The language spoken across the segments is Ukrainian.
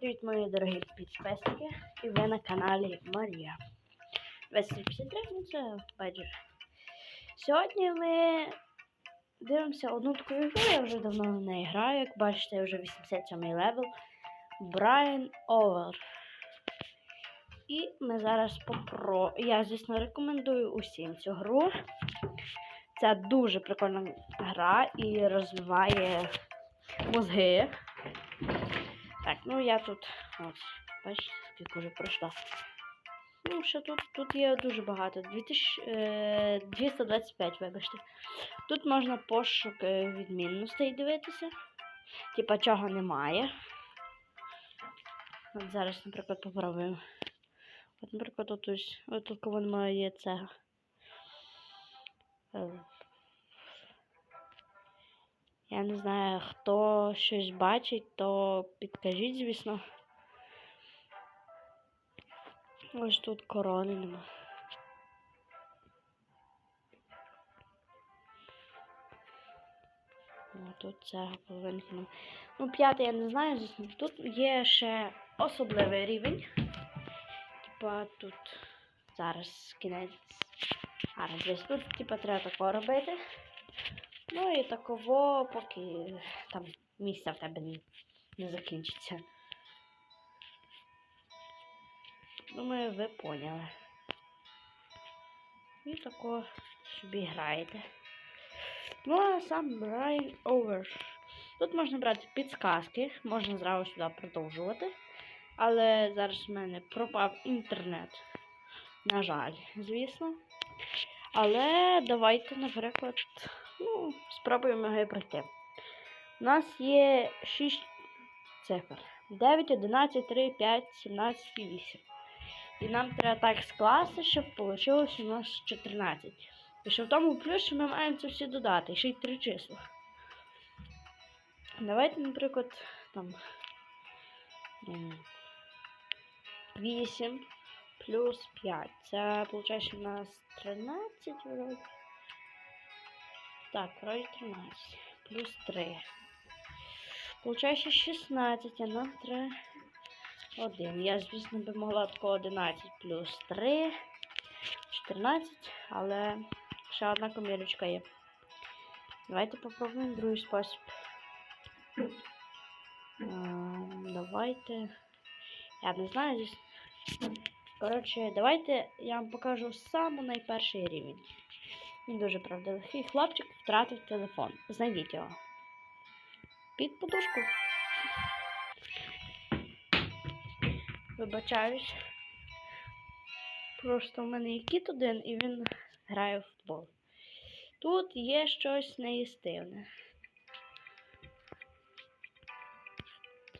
привіт, мої дорогі підписники! І ви на каналі Марія. 253, ну це байдуже. Сьогодні ми дивимося одну таку ігру, я вже давно в неї граю, як бачите, я вже 87 левел. Брайан Овер. І ми зараз попро. Я, звісно, рекомендую усім цю гру. Це дуже прикольна гра і розвиває мозги. Ну я тут. Ось, бачите, скільки вже пройшла. Ну, ще тут, тут є дуже багато. 2000, е, 225, вибачте. Тут можна пошук е, відмінностей дивитися. Типа чого немає. От зараз, наприклад, попробуємо. От, наприклад, тут ось, от тут немає є це. Я не знаю, хто щось бачить, то підкажіть, звісно. Ось тут корони нема. Тут цього половинки. Ну, п'ятий я не знаю. Тут є ще особливий рівень. Типа тут зараз кінець. А, десь тут, типа, треба тако робити. Ну і таково, поки там місця в тебе не, не закінчиться. Думаю, ви поняли. І тако собі граєте. Ну, а сам Брайан Овер. Тут можна брати підсказки, можна зразу сюди продовжувати. Але зараз в мене пропав інтернет. На жаль, звісно. Але давайте, наприклад, ну, спробуємо його пройти. У нас є 6 цифр. 9, 11, 3, 5, 17 і 8. І нам треба так скласти, щоб вийшло у нас 14. І що в тому плюс, що ми маємо це всі додати, ще й три числа. Давайте, наприклад, там 8 плюс 5. Це виходить у нас 13 вроде. Так, вроде 13. Плюс 3. Получається 16, а нам треба 1. Я, звісно, би могла тако 11 плюс 3. 14, але ще одна комірочка є. Давайте попробуємо другий спосіб. Ем, Давайте. Я не знаю, здесь. Коротше, давайте я вам покажу самий найперший рівень. Він дуже правда легкий. Хлопчик втратив телефон. Знайдіть його. Під подушку. Вибачаюсь. Просто в мене є кіт один і він грає в футбол. Тут є щось неїстивне.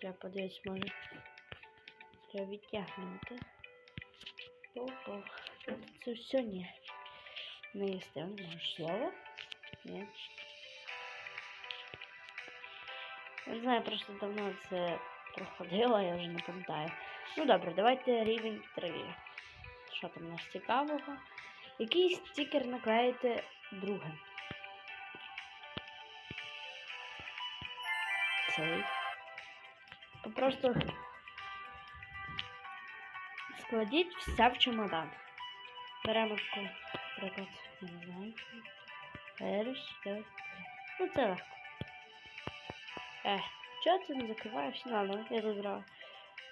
Треба подивитися, може. Треба відтягнути. Опа. Це все ні. Неїстивне, може слово? Ні. Я не знаю, просто давно це проходила, я вже не пам'ятаю. Ну добре, давайте рівень 3. Що там у нас цікавого? Який стікер наклеїти другим? Цей. Просто складіть все в чемодан. Беремо наприклад, не знаю. Перш, так. Ну це легко. Ех, чого ти не закриваєш? Ладно, я тут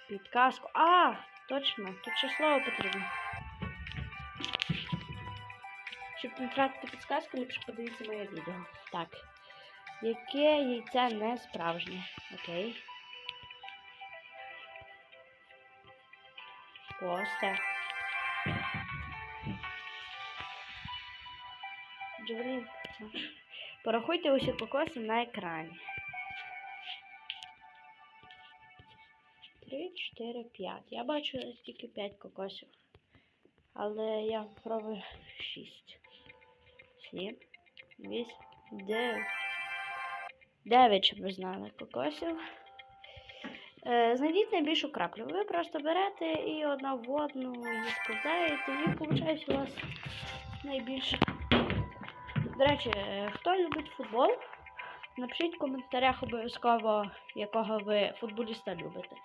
підказку. А, точно, тут ще слово потрібно. Щоб не втратити підсказку, ліпше подивіться моє відео. Так. Яке яйце не справжнє? Окей. Костя. Джевелін. Порахуйте усі покоси на екрані. 3, 4, 5. Я бачу тільки 5 кокосів. Але я пробую 6. 7, 8, 9. 9, щоб ви знали кокосів. Е, знайдіть найбільшу краплю. Ви просто берете і одна в одну її складаєте, і виходить у вас найбільше. До речі, е, хто любить футбол, напишіть в коментарях обов'язково, якого ви футболіста любите.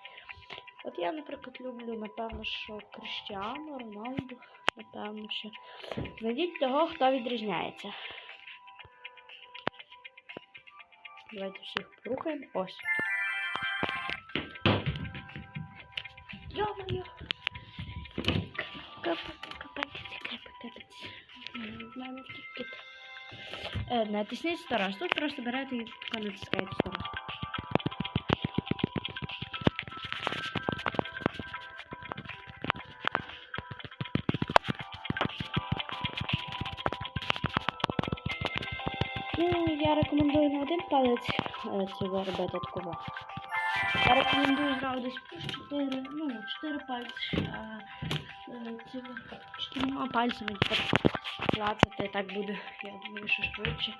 От я, наприклад, люблю, напевно, що Криштіану, Роналду, напевно, що. Знайдіть того, хто відрізняється. Давайте всіх порухаємо. Ось. Йо-моє! Капець, капець, капець, капець. Натисніть сто раз. Тут просто берете і тако натискаєте сто раз. Ну, я рекомендую не один палець цього робити такого. Я рекомендую зразу десь 4, ну, 4 пальці. А, е, цього 4 пальцями клацати, так буде, я думаю, що швидше.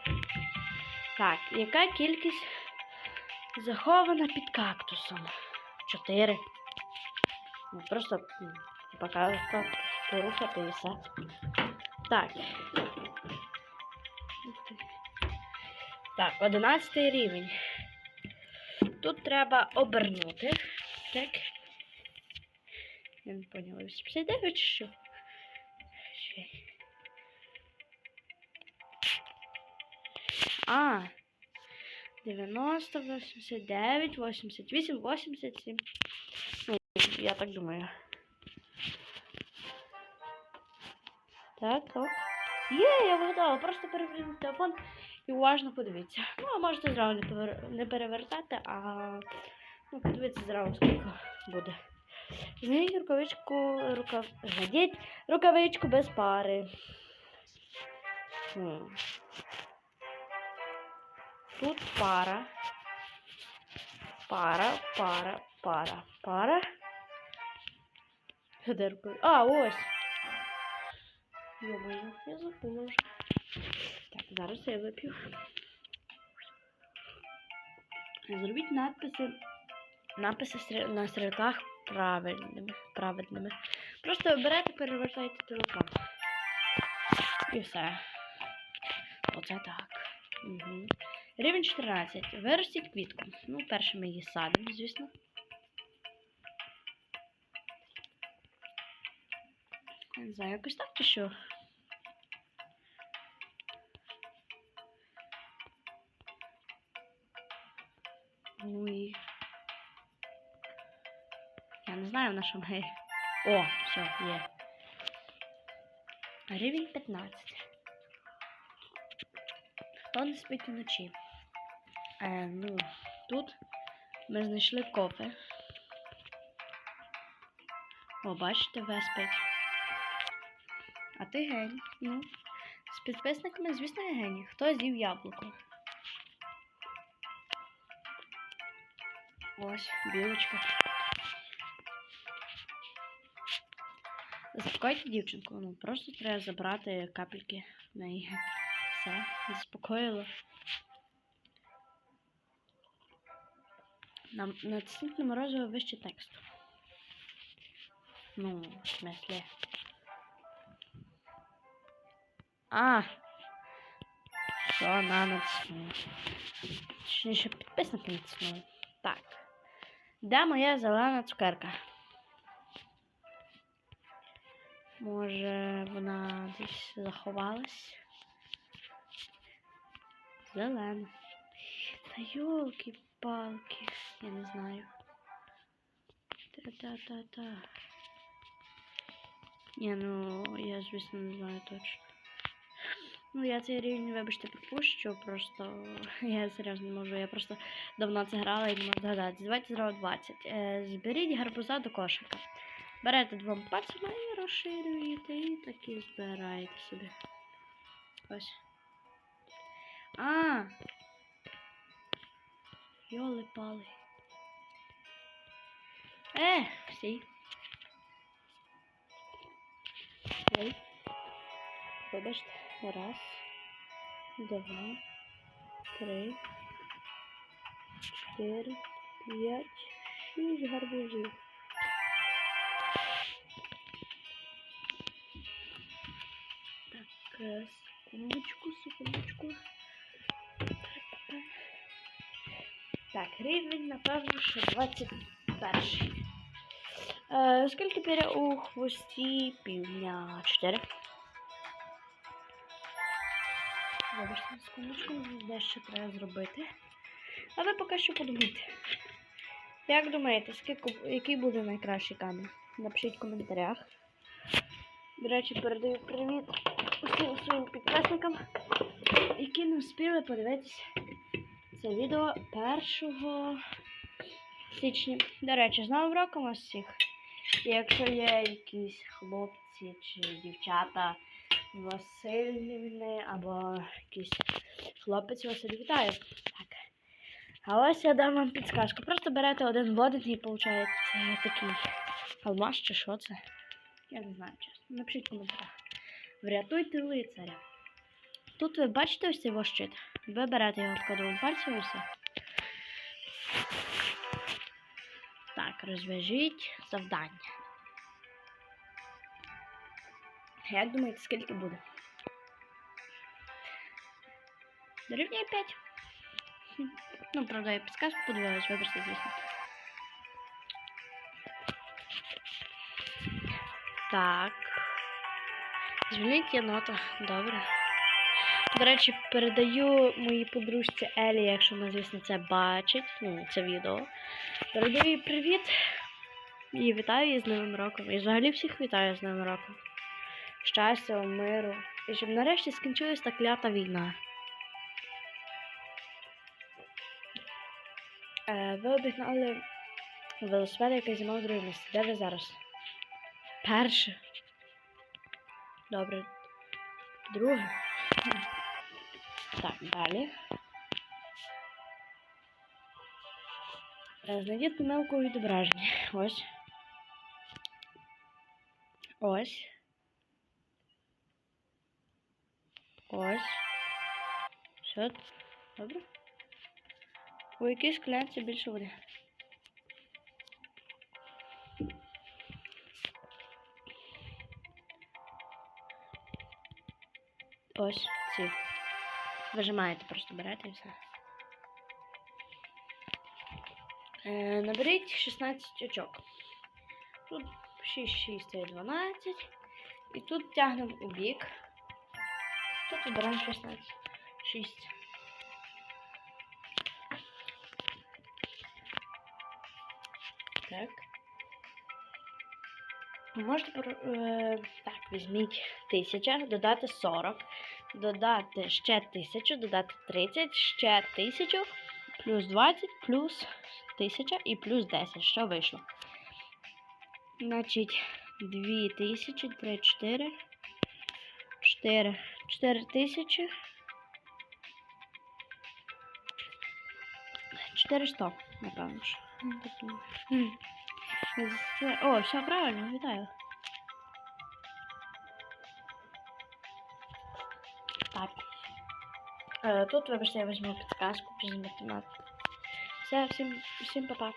Так, яка кількість захована під кактусом? 4. Ну, просто м, порухати і все. Так. Так, 11 рівень. Тут треба обернути. Так. Я не поняла, 89 чи що? А. 90, 89, 88, 87. Ну, я так думаю. Так, ок. Є, я вгадала, просто перевернути телефон і уважно подивіться. Ну, а можете зразу не перевертати, а ну, подивіться зразу, скільки буде. Знайдіть рукавичку, рукав... Знайдіть рукавичку без пари. Тут пара. Пара, пара, пара, пара. А, ось. Йо-моє, я забула вже. Так, зараз я вип'ю. Зробіть надписи, написи на стрілках правильними, правильними. Просто берете, перевертайте телефон. І все. Оце так. Угу. Рівень 14. Виростіть квітку. Ну, перше ми її садимо, звісно. Не знаю, якось так чи що. Ой. Не знаю, на що ми. О, все, є. Рівень 15. Хто не спить вночі? Е, ну, тут ми знайшли кофе. О, бачите, веспить. А ти геній. Ну, з підписниками, звісно, я геній. Хто з'їв яблуко? Ось, білочка. Заспокойте дівчинку, ну просто треба забрати капельки в неї. Все, заспокоїло. Нам натисніть на морозиво вище тексту. Ну, в смысле. А. Що на натиснули. Точніше, підписники натиснули. Так. Де моя зелена цукерка? Може, вона десь заховалась? Зелена. Та йолки-палки. Я не знаю. Та-та-та-та. Ні, ну я, звісно, не знаю точно. Ну, я цей рівень, вибачте, пропущу, просто я серйозно не можу. Я просто давно це грала і не можу згадати. Давайте зразу 20. Е, зберіть гарбуза до кошика. Берете двома пальцями і розширюєте, і такі збираєте собі. Ось. А! Йоли пали. Е, стій. Ой. Вибачте. Раз, два, три, чотири, п'ять, шість гарбузів. Секундочку, секундочку. Так, рівень, напевно, що 21. Е, скільки піря у хвості півня? Чотири. Вибачте, секундочку, дещо треба зробити. А ви поки що подумайте. Як думаєте, скільки, який буде найкращий камінь? Напишіть в коментарях. До речі, передаю привіт усім своїм підписникам, які не встигли подивитися це відео 1 січня. До речі, з Новим роком вас всіх. І якщо є якісь хлопці чи дівчата Васильівни або якийсь хлопець Василь, вітаю. Так. А ось я дам вам підсказку. Просто берете один в один і виходить такий алмаз чи що це. Я не знаю, чесно. Напишіть в коментарях. Врятуйте лицаря. Тут ви бачите ось цей щит. Ви берете його вкладовим пальцем і. Так, розв'яжіть завдання. Як думаєте, скільки буде? Дорівнює 5. Ну, правда, я підсказку подивилась, вибачте, звісно. Так. Звільніть єнота. Добре. До речі, передаю моїй подружці Елі, якщо вона, звісно, це бачить, ну, це відео. Передаю їй привіт. І вітаю її з Новим роком. І взагалі всіх вітаю з Новим роком. Щастя, миру. І щоб нарешті скінчилась та клята війна. Е, ви обігнали велосипед, який займав друге місце. Де ви зараз? Перше. Добре. Друге. Так, далі. Е, Знайдіть помилку у відображенні. Ось. Ось. Ось. Все. Добре. У якій склянці більше води? Ось ці. Вижимаєте, просто берете і все. Е, наберіть 16 очок. Тут 6, 6 це 12. І тут тягнемо у бік. Тут вибираємо 16. 6. Так. Ви Можете е, так, візьміть 1000, додати 40, додати ще 1000, додати 30, ще 1000, плюс 20, плюс 1000 і плюс 10. Що вийшло? Значить, 2000, 3, 4, 4, 4000, 400, напевно. О, все правильно, вітаю. Так. Е, тут, вибачте, я візьму підказку, пізніше. Все, всім, всім па-па.